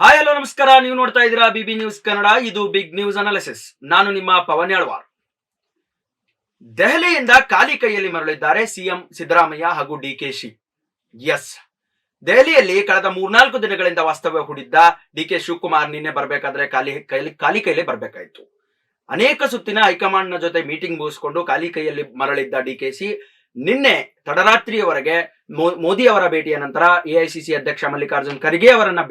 Hi hello ನಮಸ್ಕಾರ. ನೀವು ನೋಡ್ತಾ ಇದ್ದೀರಾ ಬಿಬಿ ನ್ಯೂಸ್ ಕನ್ನಡ ಇದು ಬಿಗ್ ನ್ಯೂಸ್ ಅನಾಲಿಸಿಸ್ ನಾನು ನಿಮ್ಮ ಪವನ್ ಯಾಳ್ವಾರ್. ದೆಹಲಿಯಿಂದ ಖಾಲಿ ಕೈಯಲ್ಲಿ ಮರಳಿದ್ದಾರೆ ಸಿಎಂ ಸಿದ್ದರಾಮಯ್ಯ ಹಾಗೂ ಡಿ ಕೆ ಶಿ. ಎಸ್ ದೆಹಲಿಯಲ್ಲಿ ಕಳೆದ ಮೂರ್ನಾಲ್ಕು ದಿನಗಳಿಂದ ವಾಸ್ತವ್ಯ ಹೂಡಿದ್ದ ಡಿ ಕೆ ಶಿವಕುಮಾರ್ ನಿನ್ನೆ ಬರಬೇಕಾದ್ರೆ ಖಾಲಿ ಕೈಲಿ ಖಾಲಿ ಕೈಲಿ ಬರಬೇಕಾಯಿತು. ಅನೇಕ ಸುತ್ತಿನ ಹೈಕಮಾಂಡ್ನ ಜೊತೆ ಮೀಟಿಂಗ್ ಮುಗಿಸಿಕೊಂಡು ಖಾಲಿ ಕೈಯಲ್ಲಿ ಮರಳಿದ್ದ ಡಿಕೆಶಿ ನಿನ್ನೆ ತಡರಾತ್ರಿಯವರೆಗೆ ಮೋದಿ ಅವರ ಭೇಟಿಯ ನಂತರ ಎಐಸಿಸಿ ಅಧ್ಯಕ್ಷ ಮಲ್ಲಿಕಾರ್ಜುನ್ ಖರ್ಗೆ ಅವರನ್ನ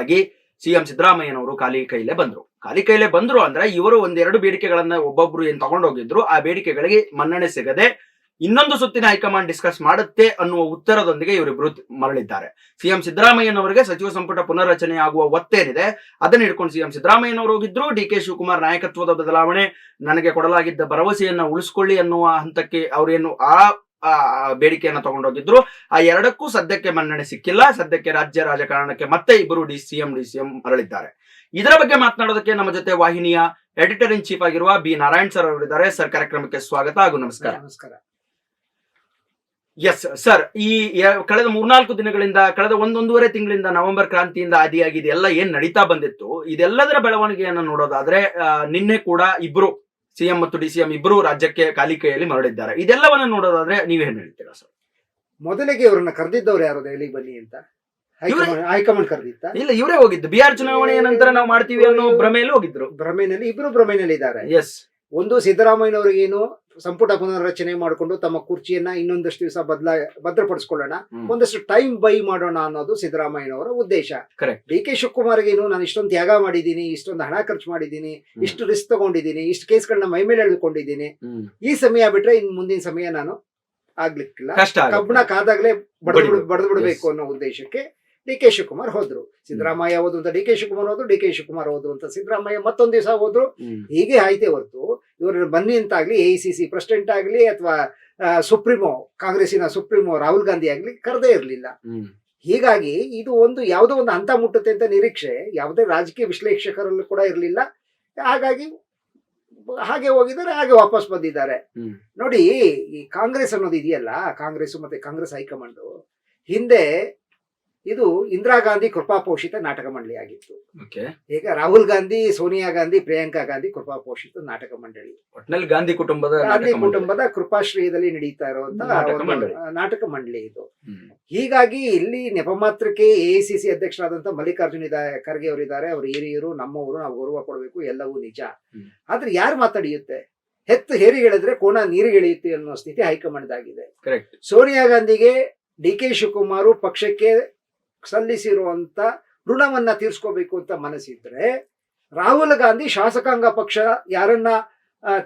ಆಗಿ ಸಿಎಂ ಸಿದ್ದರಾಮಯ್ಯನವರು ಖಾಲಿ ಕೈಲೇ ಬಂದ್ರು. ಖಾಲಿ ಕೈಲೇ ಬಂದ್ರು ಅಂದ್ರೆ ಇವರು ಒಂದೆರಡು ಬೇಡಿಕೆಗಳನ್ನ ಒಬ್ಬೊಬ್ರು ಏನ್ ತಗೊಂಡೋಗಿದ್ರು, ಆ ಬೇಡಿಕೆಗಳಿಗೆ ಮನ್ನಣೆ ಸಿಗದೆ ಇನ್ನೊಂದು ಸುತ್ತಿನ ಹೈಕಮಾಂಡ್ ಡಿಸ್ಕಸ್ ಮಾಡುತ್ತೆ ಅನ್ನುವ ಉತ್ತರದೊಂದಿಗೆ ಇವರಿಬ್ರು ಮರಳಿದ್ದಾರೆ. ಸಿಎಂ ಸಿದ್ದರಾಮಯ್ಯನವರಿಗೆ ಸಚಿವ ಸಂಪುಟ ಪುನರ್ರಚನೆ ಆಗುವ ಒತ್ತೇನಿದೆ, ಅದನ್ನ ಹಿಡ್ಕೊಂಡು ಸಿಎಂ ಸಿದ್ದರಾಮಯ್ಯನವರು ಹೋಗಿದ್ರು, ಡಿ ಕೆ ಶಿವಕುಮಾರ್ ನಾಯಕತ್ವದ ಬದಲಾವಣೆ, ನನಗೆ ಕೊಡಲಾಗಿದ್ದ ಭರವಸೆಯನ್ನ ಉಳಿಸ್ಕೊಳ್ಳಿ ಅನ್ನುವ ಹಂತಕ್ಕೆ ಅವರೇನು ಆ ಆ, ಬೇಡಿಕೆಯನ್ನ ತಗೊಂಡೋಗಿದ್ರು. ಆ ಎರಡಕ್ಕೂ ಸದ್ಯಕ್ಕೆ ಮನ್ನಣೆ ಸಿಕ್ಕಿಲ್ಲ. ಸದ್ಯಕ್ಕೆ ರಾಜ್ಯ ರಾಜಕಾರಣಕ್ಕೆ ಮತ್ತೆ ಇಬ್ಬರು ಡಿ ಸಿಎಂ ಡಿ ಸಿಎಂ ಮರಳಿದ್ದಾರೆ. ಇದರ ಬಗ್ಗೆ ಮಾತನಾಡೋದಕ್ಕೆ ನಮ್ಮ ಜೊತೆ ವಾಹಿನಿಯ ಎಡಿಟರ್ ಇನ್ ಚೀಫ್ ಆಗಿರುವ ಬಿ ನಾರಾಯಣ್ ಸರ್ ಅವರಿದ್ದಾರೆ. ಸರ್ ಕಾರ್ಯಕ್ರಮಕ್ಕೆ ಸ್ವಾಗತ ಹಾಗೂ ನಮಸ್ಕಾರ. ನಮಸ್ಕಾರ. ಎಸ್ ಸರ್ ಈ ಕಳೆದ ಮೂರ್ನಾಲ್ಕು ದಿನಗಳಿಂದ ಕಳೆದ ಒಂದೊಂದೂವರೆ ತಿಂಗಳಿಂದ ನವೆಂಬರ್ ಕ್ರಾಂತಿಯಿಂದ ಆದಿಯಾಗಿ ಇದೆಲ್ಲ ಏನ್ ನಡೀತಾ ಬಂದಿತ್ತು ಇದೆಲ್ಲದರ ಬೆಳವಣಿಗೆಯನ್ನು ನೋಡೋದಾದ್ರೆ ನಿನ್ನೆ ಕೂಡ ಇಬ್ರು ಸಿಎಂ ಮತ್ತು ಡಿ ಸಿಎಂ ಇಬ್ರು ರಾಜ್ಯಕ್ಕೆ ಖಾಲಿ ಕೈಯಲ್ಲಿ ಮರಳಿದ್ದಾರೆ. ಇದೆಲ್ಲವನ್ನ ನೋಡೋದಾದ್ರೆ ನೀವೇನ್ ಹೇಳ್ತೀರಾ ಸರ್? ಮೊದಲಿಗೆ ಇವರನ್ನ ಕರೆದಿದ್ದವ್ರು ಯಾರು ದೆಹಲಿಗೆ ಬನ್ನಿ ಅಂತ? ಹೈಕಮಾಂಡ್ ಕರೆದಿತ್ತ? ಇಲ್ಲ ಇವರೇ ಹೋಗಿದ್ದು. ಬಿಹಾರ್ ಚುನಾವಣೆಯ ನಂತರ ನಾವು ಮಾಡ್ತೀವಿ ಅನ್ನೋ ಭ್ರಮೆಯಲ್ಲಿ ಹೋಗಿದ್ರು. ಭ್ರಮೆನಲ್ಲಿ ಇಬ್ರು ಭ್ರಮೆನಲ್ಲಿ ಇದ್ದಾರೆ ಎಸ್ ಒಂದು ಸಿದ್ದರಾಮಯ್ಯನವರಿಗೇನು ಸಂಪುಟ ಪುನರ್ರಚನೆ ಮಾಡಿಕೊಂಡು ತಮ್ಮ ಕುರ್ಚಿಯನ್ನ ಇನ್ನೊಂದಷ್ಟು ದಿವಸ ಬದಲ ಭದ್ರಪಡಿಸ್ಕೊಳ್ಳೋಣ. ಒಂದಷ್ಟು ಟೈಮ್ ಬೈ ಮಾಡೋಣ ಅನ್ನೋದು ಸಿದ್ದರಾಮಯ್ಯನವರ ಉದ್ದೇಶ. ಡಿ ಕೆ ಶಿವಕುಮಾರ್ಗೇನು ನಾನು ಇಷ್ಟೊಂದು ತ್ಯಾಗ ಮಾಡಿದ್ದೀನಿ ಇಷ್ಟೊಂದು ಹಣ ಖರ್ಚು ಮಾಡಿದ್ದೀನಿ ಇಷ್ಟು ರಿಸ್ಕ್ ತಗೊಂಡಿದ್ದೀನಿ ಇಷ್ಟು ಕೇಸ್ಗಳನ್ನ ಮೈ ಮೇಲೆ ಎಳೆದುಕೊಂಡಿದ್ದೀನಿ ಈ ಸಮಯ ಬಿಟ್ರೆ ಇನ್ ಮುಂದಿನ ಸಮಯ ನಾನು ಆಗ್ಲಿಕ್ಕಿಲ್ಲ. ಕಬ್ಬಣ ಕಾದಾಗ್ಲೇ. ಬಡದು ಬಿಡಬೇಕು. ಅನ್ನೋ ಉದ್ದೇಶಕ್ಕೆ ಡಿ ಕೆ ಶಿವಕುಮಾರ್ ಹೋದ್ರು. ಸಿದ್ದರಾಮಯ್ಯ ಹೋದ್ರು ಅಂತ ಡಿ ಕೆ ಶಿವಕುಮಾರ್ ಹೋದ್ರು ಡಿ ಕೆ ಶಿವಕುಮಾರ್ ಹೋದ್ರು ಅಂತ ಸಿದ್ದರಾಮಯ್ಯ ಮತ್ತೊಂದ್ ದಿವಸ ಹೋದ್ರು. ಹೀಗೆ ಆಯ್ತೆ ಹೊರತು ಇವರು ಬನ್ನಿ ಅಂತಾಗ್ಲಿ ಎ ಸಿ ಸಿ ಪ್ರೆಸಿಡೆಂಟ್ ಆಗ್ಲಿ ಅಥವಾ ಸುಪ್ರೀಮೋ ಕಾಂಗ್ರೆಸ್ಸಿನ ಸುಪ್ರೀಮೋ ರಾಹುಲ್ ಗಾಂಧಿ ಆಗ್ಲಿ ಕರೆದೇ ಇರಲಿಲ್ಲ. ಹೀಗಾಗಿ ಇದು ಒಂದು ಯಾವುದೋ ಒಂದು ಹಂತ ಮುಟ್ಟುತ್ತೆ ಅಂತ ನಿರೀಕ್ಷೆ. ಯಾವುದೇ ರಾಜಕೀಯ ವಿಶ್ಲೇಷಕರಲ್ಲೂ ಕೂಡ ಇರಲಿಲ್ಲ. ಹಾಗಾಗಿ ಹಾಗೆ ಹೋಗಿದ್ದಾರೆ ಹಾಗೆ ವಾಪಸ್ ಬಂದಿದ್ದಾರೆ. ನೋಡಿ ಈ ಕಾಂಗ್ರೆಸ್ ಅನ್ನೋದು ಇದೆಯಲ್ಲ ಕಾಂಗ್ರೆಸ್ ಮತ್ತೆ ಕಾಂಗ್ರೆಸ್ ಹೈಕಮಾಂಡ್ ಹಿಂದೆ ಇದು ಇಂದಿರಾ ಗಾಂಧಿ ಕೃಪಾಪೋಷಿತ ನಾಟಕ ಮಂಡಳಿ ಆಗಿತ್ತು ಈಗ ರಾಹುಲ್ ಗಾಂಧಿ ಸೋನಿಯಾ ಗಾಂಧಿ ಪ್ರಿಯಾಂಕಾ ಗಾಂಧಿ ಕೃಪಾಪೋಷಿತ ನಾಟಕ ಮಂಡಳಿ. ಒಟ್ನಲ್ಲಿ ಗಾಂಧಿ ಕುಟುಂಬದ ಗಾಂಧಿ. ಕುಟುಂಬದ ಕೃಪಾಶ್ರಯದಲ್ಲಿ ನಡೀತಾ ಇರುವಂತಹ ನಾಟಕ ಮಂಡಳಿ. ನಾಟಕ ಮಂಡಳಿ ಇದು. ಹೀಗಾಗಿ ಇಲ್ಲಿ ನೆಪ ಮಾತ್ರಕ್ಕೆ ಎಐಸಿಸಿ ಅಧ್ಯಕ್ಷರಾದಂತ ಮಲ್ಲಿಕಾರ್ಜುನ್ ಇದ ಖರ್ಗೆ ಅವರಿದ್ದಾರೆ ಅವರು ಹಿರಿಯರು ನಮ್ಮವರು ನಾವು ಗೌರವ ಕೊಡಬೇಕು ಎಲ್ಲವೂ ನಿಜ. ಆದ್ರೆ ಯಾರು ಮಾತಾಡಿಯುತ್ತೆ? ಹೆತ್ತು ಹೇರಿಗೆಳೆದ್ರೆ ಕೋಣ ನೀರಿಗಿಳಿಯುತ್ತೆ ಅನ್ನೋ ಸ್ಥಿತಿ ಹೈಕಮಾಂಡ್ ಆಗಿದೆ ಸೋನಿಯಾ ಗಾಂಧಿಗೆ ಡಿ ಕೆ ಶಿವಕುಮಾರ್ ಪಕ್ಷಕ್ಕೆ ಸಲ್ಲಿಸಿರುವಂತ ಋಣವನ್ನ ತೀರ್ಸ್ಕೋಬೇಕು ಅಂತ ಮನಸ್ಸಿದ್ರೆ ರಾಹುಲ್ ಗಾಂಧಿ ಶಾಸಕಾಂಗ ಪಕ್ಷ ಯಾರನ್ನ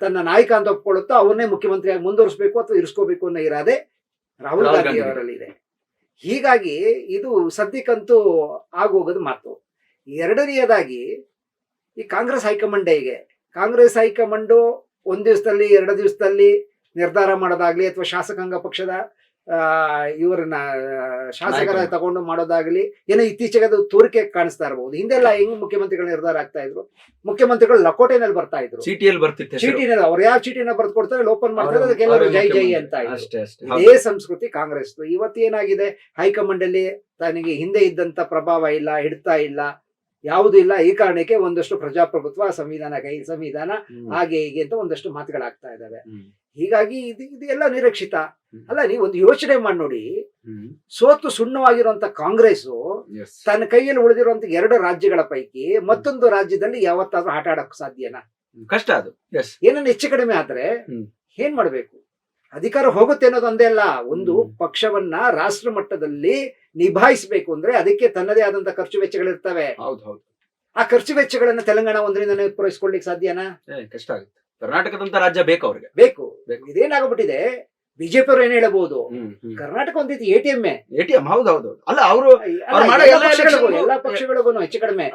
ತನ್ನ ನಾಯಕ ಅಂತ ಒಪ್ಕೊಳ್ಳುತ್ತೋ ಅವನ್ನೇ ಮುಖ್ಯಮಂತ್ರಿಯಾಗಿ ಮುಂದುವರಿಸಬೇಕು ಅಥವಾ ಇರಿಸ್ಕೋಬೇಕು ಅನ್ನೋ ಇರಾದೆ ರಾಹುಲ್ ಗಾಂಧಿ. ಅವರಲ್ಲಿದೆ ಹೀಗಾಗಿ ಇದು ಸದ್ಯಕ್ಕಂತೂ ಆಗೋಗೋದು ಮಾತು ಎರಡನೆಯದಾಗಿ ಈ ಕಾಂಗ್ರೆಸ್ ಹೈಕಮಾಂಡಿಗೆ ಕಾಂಗ್ರೆಸ್ ಹೈಕಮಾಂಡು ಒಂದ್ ದಿವಸದಲ್ಲಿ ಎರಡು ದಿವಸದಲ್ಲಿ ನಿರ್ಧಾರ ಮಾಡೋದಾಗ್ಲಿ ಅಥವಾ ಶಾಸಕಾಂಗ ಪಕ್ಷದ ಆ, ಇವರನ್ನ ಶಾಸಕರ. ತಗೊಂಡು ಮಾಡೋದಾಗ್ಲಿ ಏನೋ ಇತ್ತೀಚೆಗೆ ಅದು ತೋರಿಕೆ ಕಾಣಿಸ್ತಾ ಇರಬಹುದು ಹಿಂದೆಲ್ಲ ಹೆಂಗ್ ಮುಖ್ಯಮಂತ್ರಿಗಳು ನಿರ್ಧಾರ ಆಗ್ತಾ ಇದ್ರು? ಮುಖ್ಯಮಂತ್ರಿಗಳು ಲಕೋಟೆನಲ್ಲಿ ಬರ್ತಾ ಇದ್ರು. ಚೀಟಿಯಲ್ಲಿ ಬರ್ತಿತ್ತು ಸಿಟಿ ಚೀಟಿನಲ್ಲಿ ಅವ್ರು ಯಾವ ಚೀಟಿನ ಬರ್ದು ಕೊಡ್ತಾರೆ ಓಪನ್ ಮಾಡ್ತಾರೆ ಅದಕ್ಕೆಲ್ಲರೂ ಜೈ ಜೈ. ಅಂತ ಇದೇ ಸಂಸ್ಕೃತಿ ಕಾಂಗ್ರೆಸ್ ಇವತ್ತು ಏನಾಗಿದೆ? ಹೈಕಮಾಂಡ್ ಅಲ್ಲಿ ತನಗೆ ಹಿಂದೆ ಇದ್ದಂತ ಪ್ರಭಾವ ಇಲ್ಲ ಹಿಡ್ತಾ ಇಲ್ಲ ಯಾವುದೂ ಇಲ್ಲ. ಈ ಕಾರಣಕ್ಕೆ ಒಂದಷ್ಟು ಪ್ರಜಾಪ್ರಭುತ್ವ ಸಂವಿಧಾನ ಕೈ ಸಂವಿಧಾನ ಹಾಗೆ ಹೀಗೆ ಅಂತ ಒಂದಷ್ಟು ಮಾತುಗಳಾಗ್ತಾ ಇದಾವೆ ಹ್ಮ್. ಹೀಗಾಗಿ ಇದು ಇದೆಲ್ಲ ನಿರೀಕ್ಷಿತ. ಅಲ್ಲ ನೀವು ಒಂದು ಯೋಚನೆ ಮಾಡಿ ನೋಡಿ. ಸೋತು ಸುಣ್ಣವಾಗಿರುವಂತ ಕಾಂಗ್ರೆಸ್. ತನ್ನ ಕೈಯಲ್ಲಿ ಉಳಿದಿರುವಂತ ಎರಡು ರಾಜ್ಯಗಳ ಪೈಕಿ ಮತ್ತೊಂದು ರಾಜ್ಯದಲ್ಲಿ ಯಾವತ್ತಾದ್ರೂ ಆಟ ಆಡಕ್ ಸಾಧ್ಯನಾ? ಕಷ್ಟ ಅದು. ಏನನ್ನ ಹೆಚ್ಚು ಕಡಿಮೆ ಆದ್ರೆ ಏನ್ ಮಾಡ್ಬೇಕು? ಅಧಿಕಾರ ಹೋಗುತ್ತೆ ಅನ್ನೋದು ಒಂದೇ ಅಲ್ಲ. ಒಂದು ಪಕ್ಷವನ್ನ ರಾಷ್ಟ್ರ ಮಟ್ಟದಲ್ಲಿ ನಿಭಾಯಿಸಬೇಕು ಅಂದ್ರೆ ಅದಕ್ಕೆ ತನ್ನದೇ ಆದಂತ ಖರ್ಚು ವೆಚ್ಚಗಳಿರ್ತವೆ. ಹೌದು ಹೌದು. ಆ ಖರ್ಚು ವೆಚ್ಚಗಳನ್ನ ತೆಲಂಗಾಣ ಒಂದರಿಂದ ಪೂರೈಸ್ಕೊಳ್ಳಿಕ್ ಸಾಧ್ಯನಾ? ಕಷ್ಟ ಆಗುತ್ತೆ. ಕರ್ನಾಟಕದಂತ ರಾಜ್ಯ ಬೇಕು ಅವ್ರಿಗೆ ಬೇಕು. ಇದೇನಾಗ್ಬಿಟ್ಟಿದೆ ಬಿಜೆಪಿ ಅವ್ರು ಏನ್ ಹೇಳಬಹುದು. ಕರ್ನಾಟಕ ಒಂದಿತ್ತು ಎಟಿಎಂ ಎಟಿಎಂ ಹೌದು ಹೌದು ಹೌದು. ಅಲ್ಲ ಅವರು ಎಲ್ಲಾ ಪಕ್ಷಗಳಿಗೂ ಹೆಚ್ಚು ಕಡಿಮೆ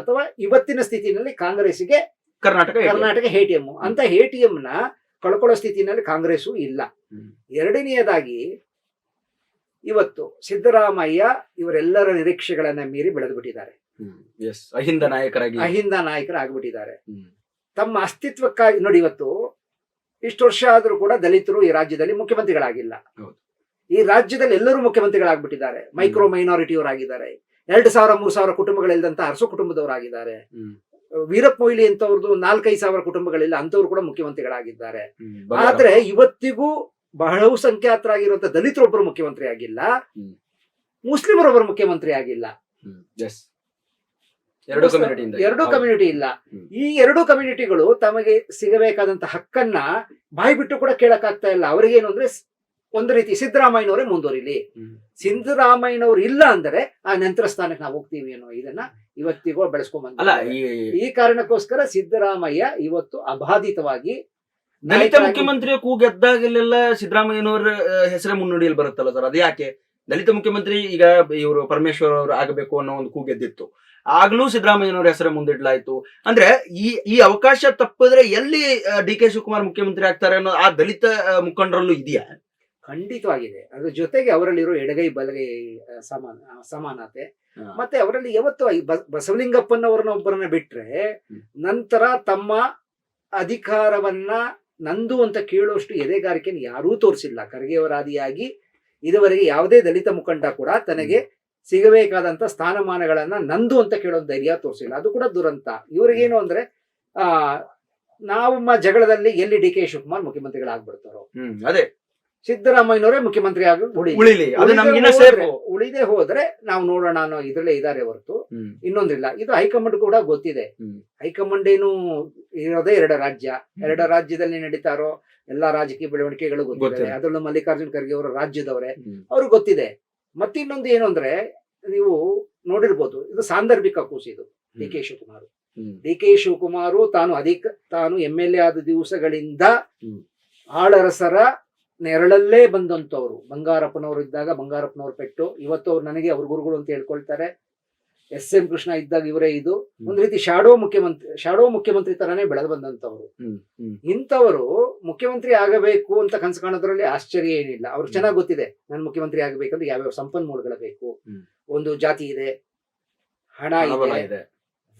ಅಥವಾ ಇವತ್ತಿನ ಸ್ಥಿತಿನಲ್ಲಿ ಕಾಂಗ್ರೆಸ್ಗೆ ಕರ್ನಾಟಕ. ಕರ್ನಾಟಕ ಎಟಿಎಂ ಅಂತ ಎಟಿಎಂ ನ ಕಳ್ಕೊಳ್ಳೋ ಸ್ಥಿತಿನಲ್ಲಿ ಕಾಂಗ್ರೆಸ್ ಇಲ್ಲ. ಎರಡನೆಯದಾಗಿ ಇವತ್ತು ಸಿದ್ದರಾಮಯ್ಯ ಇವರೆಲ್ಲರ ನಿರೀಕ್ಷೆಗಳನ್ನ ಮೀರಿ ಬೆಳೆದು ಬಿಟ್ಟಿದ್ದಾರೆ ಅಹಿಂದ ನಾಯಕರಾಗಿ ಅಹಿಂದ ನಾಯಕರಾಗ್ಬಿಟ್ಟಿದ್ದಾರೆ ಹ್ಮ್. ತಮ್ಮ ಅಸ್ತಿತ್ವಕ್ಕಾಗಿ ನೋಡಿ ಇವತ್ತು ಇಷ್ಟು ವರ್ಷ ಆದರೂ ಕೂಡ ದಲಿತರು ಈ ರಾಜ್ಯದಲ್ಲಿ ಮುಖ್ಯಮಂತ್ರಿಗಳಾಗಿಲ್ಲ. ಈ ರಾಜ್ಯದಲ್ಲಿ ಎಲ್ಲರೂ ಮುಖ್ಯಮಂತ್ರಿಗಳಾಗ್ಬಿಟ್ಟಿದ್ದಾರೆ ಮೈಕ್ರೋ ಮೈನಾರಿಟಿಯವರಾಗಿದ್ದಾರೆ ಎರಡು ಸಾವಿರ ಮೂರು ಸಾವಿರ ಕುಟುಂಬಗಳಿಲ್ಲದಂತ ಅರಸು ಕುಟುಂಬದವರಾಗಿದ್ದಾರೆ. ವೀರಪ್ಪ ಮೊಯ್ಲಿ ಅಂತವ್ರದ್ದು ನಾಲ್ಕೈದು ಸಾವಿರ ಕುಟುಂಬಗಳಿಲ್ಲ ಅಂತವ್ರು ಕೂಡ ಮುಖ್ಯಮಂತ್ರಿಗಳಾಗಿದ್ದಾರೆ. ಆದ್ರೆ ಇವತ್ತಿಗೂ ಬಹಳವು ಸಂಖ್ಯಾತರಾಗಿರುವಂತ ದಲಿತರೊಬ್ಬರು ಮುಖ್ಯಮಂತ್ರಿ ಆಗಿಲ್ಲ. ಮುಸ್ಲಿಮರೊಬ್ಬರು ಮುಖ್ಯಮಂತ್ರಿ ಆಗಿಲ್ಲ. ಎರಡು ಕಮ್ಯುನಿಟಿ ಎರಡೂ ಕಮ್ಯುನಿಟಿ ಇಲ್ಲ. ಈ ಎರಡು ಕಮ್ಯುನಿಟಿಗಳು ತಮಗೆ ಸಿಗಬೇಕಾದಂತ ಹಕ್ಕನ್ನ ಬಾಯಿ ಬಿಟ್ಟು ಕೂಡ ಕೇಳಕ್ಕಾಗ್ತಾ ಇಲ್ಲ. ಅವ್ರಿಗೇನು ಅಂದ್ರೆ ಒಂದು ರೀತಿ ಸಿದ್ದರಾಮಯ್ಯನವರೇ ಮುಂದುವರಿಲಿ. ಸಿದ್ದರಾಮಯ್ಯನವ್ರು ಇಲ್ಲ ಅಂದ್ರೆ ಆ ನಂತರ ಸ್ಥಾನಕ್ಕೆ ನಾವು ಹೋಗ್ತೀವಿ ಅನ್ನೋ ಇದನ್ನ ಇವತ್ತಿಗೂ ಬೆಳೆಸ್ಕೊಂಡ್ ಈ ಕಾರಣಕ್ಕೋಸ್ಕರ ಸಿದ್ದರಾಮಯ್ಯ ಇವತ್ತು ಅಬಾಧಿತವಾಗಿ ದಲಿತ ನಾಯಕರಾಗಿ- ಮುಖ್ಯಮಂತ್ರಿಯ ಕೂ ಗೆದ್ದಾಗಲೆಲ್ಲ ಸಿದ್ದರಾಮಯ್ಯನವರ ಹೆಸರೇ ಮುನ್ನುಡಿಯಲ್ಲಿ ಬರುತ್ತಲ್ಲ ಸರ್? ಅದು ಯಾಕೆ ದಲಿತ ಮುಖ್ಯಮಂತ್ರಿ ಈಗ ಇವರು ಪರಮೇಶ್ವರ್ ಅವರು ಆಗಬೇಕು ಅನ್ನೋ ಒಂದು ಕೂ ಗೆದ್ದಿತ್ತು. ಆಗ್ಲೂ ಸಿದ್ದರಾಮಯ್ಯನವರ ಹೆಸರು ಮುಂದಿಡ್ಲಾಯ್ತು. ಅಂದ್ರೆ ಈ ಈ ಅವಕಾಶ ತಪ್ಪಿದ್ರೆ ಎಲ್ಲಿ ಡಿ ಕೆ ಶಿವಕುಮಾರ್ ಮುಖ್ಯಮಂತ್ರಿ ಆಗ್ತಾರೆ ಅನ್ನೋ ಆ ದಲಿತ ಮುಖಂಡರಲ್ಲೂ ಇದೆಯಾ? ಖಂಡಿತವಾಗಿದೆ. ಅದ್ರ ಜೊತೆಗೆ ಅವರಲ್ಲಿರೋ ಎಡಗೈ ಬಲಗೈ ಸಮಾನ ಸಮಾನತೆ. ಮತ್ತೆ ಅವರಲ್ಲಿ ಯಾವತ್ತು ಬಸವಲಿಂಗಪ್ಪನವರನ್ನ ಒಬ್ಬರನ್ನ ಬಿಟ್ರೆ ನಂತರ ತಮ್ಮ ಅಧಿಕಾರವನ್ನ ನಂದು ಅಂತ ಕೇಳುವಷ್ಟು ಎದೆಗಾರಿಕೆಯನ್ನು ಯಾರೂ ತೋರಿಸಿಲ್ಲ. ಖರ್ಗೆಯವರಾದಿಯಾಗಿ ಇದುವರೆಗೆ ಯಾವುದೇ ದಲಿತ ಮುಖಂಡ ಕೂಡ ತನಗೆ ಸಿಗಬೇಕಾದಂತ ಸ್ಥಾನಮಾನಗಳನ್ನ ನಂದು ಅಂತ ಕೇಳೋ ಧೈರ್ಯ ತೋರಿಸಿಲ್ಲ. ಅದು ಕೂಡ ದುರಂತ. ಇವ್ರಿಗೇನು ಅಂದ್ರೆ ಆ ನಮ್ಮ ಜಗಳದಲ್ಲಿ ಎಲ್ಲಿ ಡಿ ಕೆ ಶಿವಕುಮಾರ್ ಮುಖ್ಯಮಂತ್ರಿಗಳಾಗ್ಬಿಡ್ತಾರೋ. ಅದೇ. ಸಿದ್ದರಾಮಯ್ಯನವರೇ ಮುಖ್ಯಮಂತ್ರಿ ಆಗಿ ಉಳಿ ಉಳಿಲಿ. ಉಳಿದೇ ಹೋದ್ರೆ- ನಾವು ನೋಡೋಣ ಅನ್ನೋ ಇದ್ರಲ್ಲೇ ಇದಾರೆ ಹೊರತು ಇನ್ನೊಂದಿಲ್ಲ. ಇದು ಹೈಕಮಾಂಡ್ ಕೂಡ ಗೊತ್ತಿದೆ. ಹೈಕಮಾಂಡ್ ಏನು ಇರೋದೇ ಎರಡು ರಾಜ್ಯ. ಎರಡು ರಾಜ್ಯದಲ್ಲಿ ನಡೀತಾರೋ ಎಲ್ಲಾ ರಾಜಕೀಯ ಬೆಳವಣಿಗೆಗಳು ಗೊತ್ತಿದೆ. ಅದರಲ್ಲೂ ಮಲ್ಲಿಕಾರ್ಜುನ್ ಖರ್ಗೆ ಅವರು ರಾಜ್ಯದವರೇ. ಅವ್ರಿಗೆ ಗೊತ್ತಿದೆ. ಮತ್ತಿನ್ನೊಂದು ಏನು ಅಂದ್ರೆ ನೀವು ನೋಡಿರ್ಬೋದು ಇದು ಸಾಂದರ್ಭಿಕ ಕೂಸಿದು D K Shivakumar. D K Shivakumar ತಾನು ಅಧಿಕ ತಾನು ಎಂ ಎಲ್ ಎ ಆದ ದಿವಸಗಳಿಂದ ಆಳರಸರ ನೆರಳಲ್ಲೇ ಬಂದಂತವ್ರು ಬಂಗಾರಪ್ಪನವರು ಇದ್ದಾಗ ಬಂಗಾರಪ್ಪನವ್ರು ಪೆಟ್ಟು ಇವತ್ತು ಅವ್ರು ನನಗೆ ಅವ್ರ ಗುರುಗಳು ಅಂತ ಹೇಳ್ಕೊಳ್ತಾರೆ. ಎಸ್ ಎಂ ಕೃಷ್ಣ ಇದ್ದಾಗ ಇವರೇ ಇದು. ಒಂದ್ ರೀತಿ ಶಾಡೋ ಮುಖ್ಯಮಂತ್ರಿ ಶಾಡೋ ಮುಖ್ಯಮಂತ್ರಿ ತರಾನೇ ಬೆಳೆದು ಬಂದಂತವ್ರು ಇಂಥವರು ಮುಖ್ಯಮಂತ್ರಿ ಆಗಬೇಕು ಅಂತ ಕನಸು ಕಾಣೋದ್ರಲ್ಲಿ ಆಶ್ಚರ್ಯ ಏನಿಲ್ಲ. ಅವ್ರು ಚೆನ್ನಾಗಿ ಗೊತ್ತಿದೆ. ನಾನು ಮುಖ್ಯಮಂತ್ರಿ ಆಗಬೇಕಂದ್ರೆ ಯಾವ್ಯಾವ ಸಂಪನ್ಮೂಲಗಳ ಬೇಕು. ಒಂದು ಜಾತಿ ಇದೆ ಹಣ ಇದೆ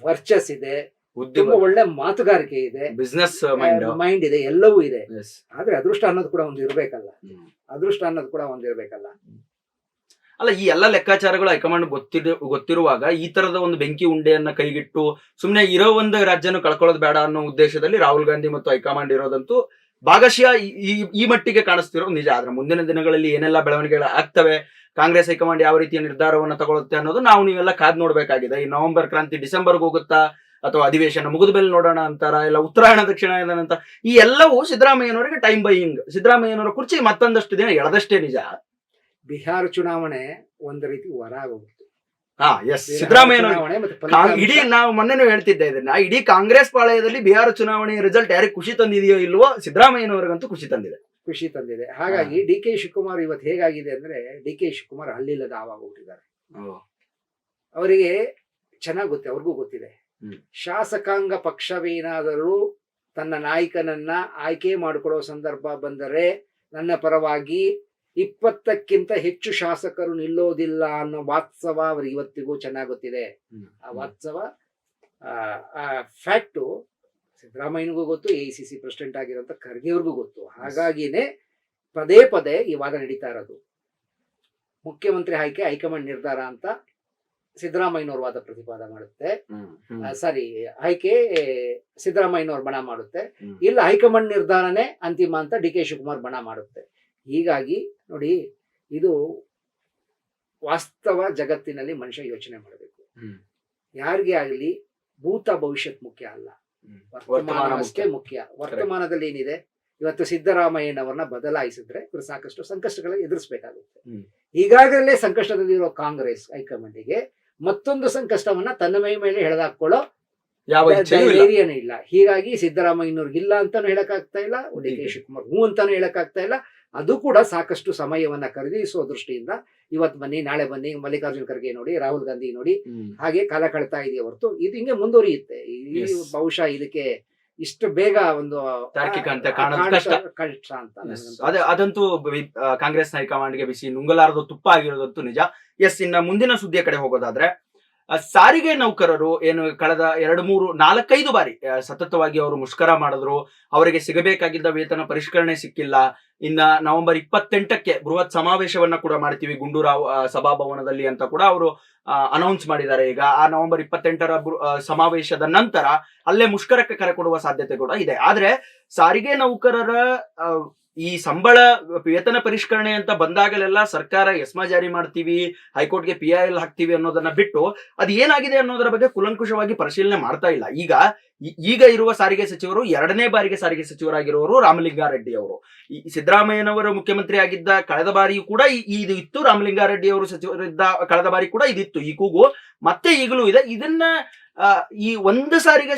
ವರ್ಚಸ್ ಇದೆ ಉದ್ಯಮ ತುಂಬಾ ಒಳ್ಳೆ ಮಾತುಗಾರಿಕೆ ಇದೆ ಬಿಸ್ನೆಸ್ ಮೈಂಡ್ ಮೈಂಡ್ ಇದೆ ಎಲ್ಲವೂ ಇದೆ. ಆದ್ರೆ ಅದೃಷ್ಟ ಅನ್ನೋದು ಕೂಡ ಒಂದು ಇರಬೇಕಲ್ಲ. ಅದೃಷ್ಟ ಅನ್ನೋದು ಕೂಡ ಒಂದು ಇರ್ಬೇಕಲ್ಲ. ಅಲ್ಲ, ಈ ಎಲ್ಲ ಲೆಕ್ಕಾಚಾರಗಳು ಹೈಕಮಾಂಡ್ ಗೊತ್ತಿರ ಗೊತ್ತಿರುವಾಗ ಈ ತರದ ಒಂದು ಬೆಂಕಿ ಉಂಡೆಯನ್ನ ಕೈಗಿಟ್ಟು ಸುಮ್ನೆ ಇರೋ ಒಂದು ರಾಜ್ಯನ ಕಳ್ಕೊಳ್ಳೋದು ಬೇಡ ಅನ್ನೋ ಉದ್ದೇಶದಲ್ಲಿ ರಾಹುಲ್ ಗಾಂಧಿ ಮತ್ತು ಹೈಕಮಾಂಡ್ ಇರೋದಂತೂ ಭಾಗಶಃ ಈ- ಈ ಈ ಮಟ್ಟಿಗೆ ಕಾಣಿಸ್ತಿರೋ ನಿಜ. ಆದ್ರೆ ಮುಂದಿನ ದಿನಗಳಲ್ಲಿ ಏನೆಲ್ಲ ಬೆಳವಣಿಗೆಗಳು ಆಗ್ತವೆ, ಕಾಂಗ್ರೆಸ್ ಹೈಕಮಾಂಡ್ ಯಾವ ರೀತಿಯ ನಿರ್ಧಾರವನ್ನ ತಗೊಳುತ್ತೆ ಅನ್ನೋದು ನಾವು ನೀವೆಲ್ಲ ಕಾದ್ ನೋಡ್ಬೇಕಾಗಿದೆ. ಈ ನವೆಂಬರ್ ಕ್ರಾಂತಿ ಡಿಸೆಂಬರ್ಗೆ ಹೋಗುತ್ತಾ ಅಥವಾ ಅಧಿವೇಶನ ಮುಗಿದ ಮೇಲೆ ನೋಡೋಣ ಅಂತಾರ, ಇಲ್ಲ ಉತ್ತರಾಯಣ ದಕ್ಷಿಣ ಅಂತ, ಈ ಎಲ್ಲವೂ ಸಿದ್ದರಾಮಯ್ಯನವರಿಗೆ ಟೈಮ್ ಬೈಯಿಂಗ್. ಸಿದ್ದರಾಮಯ್ಯನವರ ಕುರ್ಚಿ ಮತ್ತೊಂದಷ್ಟು ದಿನ ಎಳದಷ್ಟೇ ನಿಜ. ಬಿಹಾರ ಚುನಾವಣೆ ಒಂದು ರೀತಿ ವರ ಆಗೋಗ್ಬಿಡ್ತು ಹಾ ಎಸ್ ಸಿದ್ದರಾಮಯ್ಯ ಚುನಾವಣೆ ಮತ್ತೆ ಕಾ- ಇಡೀ ನಾವು ಮೊನ್ನೆನೂ ಹೇಳ್ತಿದ್ದೆ ಇದನ್ನ. ಇಡೀ ಕಾಂಗ್ರೆಸ್ ಪಾಳಯದಲ್ಲಿ ಬಿಹಾರ ಚುನಾವಣೆ ರಿಸಲ್ಟ್ ಯಾರಿಗೆ ಖುಷಿ ತಂದಿದೆಯೋ ಇಲ್ವೋ ಸಿದ್ದರಾಮಯ್ಯನವರಿಗಂತೂ ಖುಷಿ ತಂದಿದೆ. ಖುಷಿ ತಂದಿದೆ. ಹಾಗಾಗಿ ಡಿ ಕೆ ಶಿವಕುಮಾರ್ ಇವತ್ತು ಹೇಗಾಗಿದೆ ಅಂದ್ರೆ ಡಿ ಕೆ ಶಿವಕುಮಾರ್ ಹಲ್ಲಿಲ್ಲದ ಆವಾಗೋಗ್ಬಿಟ್ಟಿದ್ದಾರೆ ಅವರಿಗೆ ಚೆನ್ನಾಗಿ ಗೊತ್ತೆ ಅವ್ರಿಗೂ ಗೊತ್ತಿದೆ. ಶಾಸಕಾಂಗ ಪಕ್ಷವೇನಾದರೂ ತನ್ನ ನಾಯಕನನ್ನ ಆಯ್ಕೆ ಮಾಡಿಕೊಳ್ಳೋ ಸಂದರ್ಭ ಬಂದರೆ ನನ್ನ ಪರವಾಗಿ ಇಪ್ಪತ್ತಕ್ಕಿಂತ ಹೆಚ್ಚು ಶಾಸಕರು ನಿಲ್ಲೋದಿಲ್ಲ ಅನ್ನೋ ವಾತ್ಸವ ಅವ್ರಿಗೆ ಇವತ್ತಿಗೂ ಚೆನ್ನಾಗಿ ಗೊತ್ತಿದೆ ಆ ವಾತ್ಸವ ಆ ಫ್ಯಾಕ್ಟು ಸಿದ್ದರಾಮಯ್ಯನಿಗೂ ಗೊತ್ತು ಎ ಸಿ ಸಿ ಪ್ರೆಸಿಡೆಂಟ್ ಆಗಿರೋಂಥ ಖರ್ಗೆಯವ್ರಿಗೂ ಗೊತ್ತು. ಹಾಗಾಗಿನೇ ಪದೇ ಪದೇ ಈ ವಾದ ನಡೀತಾ ಇರೋದು. ಮುಖ್ಯಮಂತ್ರಿ ಆಯ್ಕೆ ಹೈಕಮಾಂಡ್ ನಿರ್ಧಾರ ಅಂತ ಸಿದ್ದರಾಮಯ್ಯನವ್ರ ವಾದ ಪ್ರತಿಪಾದ ಮಾಡುತ್ತೆ. ಸಾರಿ ಆಯ್ಕೆ ಸಿದ್ದರಾಮಯ್ಯನವ್ರ ಬಣ ಮಾಡುತ್ತೆ. ಇಲ್ಲ ಹೈಕಮಾಂಡ್ ನಿರ್ಧಾರನೇ ಅಂತಿಮ ಅಂತ ಡಿ ಕೆ ಶಿವಕುಮಾರ್ ಬಣ ಮಾಡುತ್ತೆ. ಹೀಗಾಗಿ ನೋಡಿ ಇದು ವಾಸ್ತವ ಜಗತ್ತಿನಲ್ಲಿ ಮನುಷ್ಯ ಯೋಚನೆ ಮಾಡಬೇಕು. ಯಾರಿಗೆ ಆಗಲಿ ಭೂತ ಭವಿಷ್ಯತ್ ಮುಖ್ಯ ಅಲ್ಲ. ವರ್ತಮಾನ ಅಷ್ಟೇ ಮುಖ್ಯ. ವರ್ತಮಾನದಲ್ಲಿ ಏನಿದೆ? ಇವತ್ತು ಸಿದ್ದರಾಮಯ್ಯನವರನ್ನ ಬದಲಾಯಿಸಿದ್ರೆ ಇವರು ಸಾಕಷ್ಟು ಸಂಕಷ್ಟಗಳನ್ನು ಎದುರಿಸಬೇಕಾಗುತ್ತೆ. ಈಗಾಗಲೇ ಸಂಕಷ್ಟದಲ್ಲಿರೋ ಕಾಂಗ್ರೆಸ್ ಹೈಕಮಾಂಡಿಗೆ ಮತ್ತೊಂದು ಸಂಕಷ್ಟವನ್ನ ತನ್ನ ಮೈ ಮೇಲೆ ಎಳೆದಾಕೊಳ್ಳೋ ಯಾವ ಧೈರ್ಯನೂ ಇಲ್ಲ. ಹೀಗಾಗಿ ಸಿದ್ದರಾಮಯ್ಯನವ್ರಿಗೆ ಇಲ್ಲ ಹೇಳಕ್ ಆಗ್ತಾ ಇಲ್ಲ ಡಿ ಕೆ ಶಿವಕುಮಾರ್ ಹೂ ಅಂತಾನು ಹೇಳಕ್ಕಾಗ್ತಾ ಇಲ್ಲ. ಅದು ಕೂಡ ಸಾಕಷ್ಟು ಸಮಯವನ್ನ ಖರೀದಿಸುವ ದೃಷ್ಟಿಯಿಂದ ಇವತ್ತು ಬನ್ನಿ ನಾಳೆ ಬನ್ನಿ ಮಲ್ಲಿಕಾರ್ಜುನ್ ಖರ್ಗೆ ನೋಡಿ ರಾಹುಲ್ ಗಾಂಧಿ ನೋಡಿ ಹಾಗೆ ಕಾಲ ಕಳ್ತಾ ಇದೆಯಾ ಹೊರತು ಇದು ಹಿಂಗೆ ಮುಂದುವರಿಯುತ್ತೆ. ಈ ಬಹುಶಃ ಇದಕ್ಕೆ ಇಷ್ಟು ಬೇಗ ಒಂದು ತಾರ್ಕಿಕ ಅಂತ ಕಷ್ಟ. ಅಂತ. ಅದೇ ಅದಂತೂ ಕಾಂಗ್ರೆಸ್ ಹೈಕಮಾಂಡ್ಗೆ ಬಿಸಿ ನುಂಗಲಾರದು ತುಪ್ಪ ಆಗಿರೋದಂತೂ ನಿಜ. ಎಸ್ ಇನ್ನ ಮುಂದಿನ ಸುದ್ದಿಯ ಕಡೆ ಹೋಗೋದಾದ್ರೆ ಸಾರಿಗೆ ನೌಕರರು ಏನು ಕಳೆದ ಎರಡು, ಮೂರು, ನಾಲ್ಕೈದು ಬಾರಿ ಸತತವಾಗಿ ಅವರು ಮುಷ್ಕರ ಮಾಡಿದ್ರು. ಅವರಿಗೆ ಸಿಗಬೇಕಾಗಿದ್ದ ವೇತನ ಪರಿಷ್ಕರಣೆ ಸಿಕ್ಕಿಲ್ಲ. ಇನ್ನ ನವೆಂಬರ್ ಇಪ್ಪತ್ತೆಂಟಕ್ಕೆ ಬೃಹತ್ ಸಮಾವೇಶವನ್ನ ಕೂಡ ಮಾಡ್ತೀವಿ, ಗುಂಡೂರಾವ್ ಸಭಾಭವನದಲ್ಲಿ ಅಂತ ಕೂಡ ಅವರು ಅನೌನ್ಸ್ ಮಾಡಿದ್ದಾರೆ. ಈಗ ಆ ನವೆಂಬರ್ ಇಪ್ಪತ್ತೆಂಟರ ಸಮಾವೇಶದ ನಂತರ ಅಲ್ಲೇ ಮುಷ್ಕರಕ್ಕೆ ಕರೆ ಕೊಡುವ ಸಾಧ್ಯತೆ ಕೂಡ ಇದೆ. ಆದ್ರೆ ಸಾರಿಗೆ ನೌಕರರ ಈ ಸಂಬಳ ವೇತನ ಪರಿಷ್ಕರಣೆ ಅಂತ ಬಂದಾಗಲೆಲ್ಲ ಸರ್ಕಾರ ಎಸ್ಮಾ ಜಾರಿ ಮಾಡ್ತೀವಿ, ಹೈಕೋರ್ಟ್ಗೆ ಪಿ ಐ ಎಲ್ ಹಾಕ್ತೀವಿ ಅನ್ನೋದನ್ನ ಬಿಟ್ಟು ಅದು ಏನಾಗಿದೆ ಅನ್ನೋದರ ಬಗ್ಗೆ ಕುಲಂಕುಷವಾಗಿ ಪರಿಶೀಲನೆ ಮಾಡ್ತಾ ಇಲ್ಲ. ಈಗ ಈಗ ಇರುವ ಸಾರಿಗೆ ಸಚಿವರು ಎರಡನೇ ಬಾರಿಗೆ ಸಾರಿಗೆ ಸಚಿವರಾಗಿರುವವರು ರಾಮಲಿಂಗಾರೆಡ್ಡಿ ಅವರು. ಈ ಸಿದ್ದರಾಮಯ್ಯನವರು ಮುಖ್ಯಮಂತ್ರಿ ಆಗಿದ್ದ ಕಳೆದ ಬಾರಿಯೂ ಕೂಡ ಇದು ಇತ್ತು, ರಾಮಲಿಂಗಾರೆಡ್ಡಿ ಅವರು ಸಚಿವರಿದ್ದ ಕಳೆದ ಬಾರಿ ಕೂಡ ಇದಿತ್ತು. ಈ ಕೂಗು ಮತ್ತೆ ಈಗಲೂ ಇದೆ. ಇದನ್ನ ಈ ಒಂದು ಸಾರಿಗೆ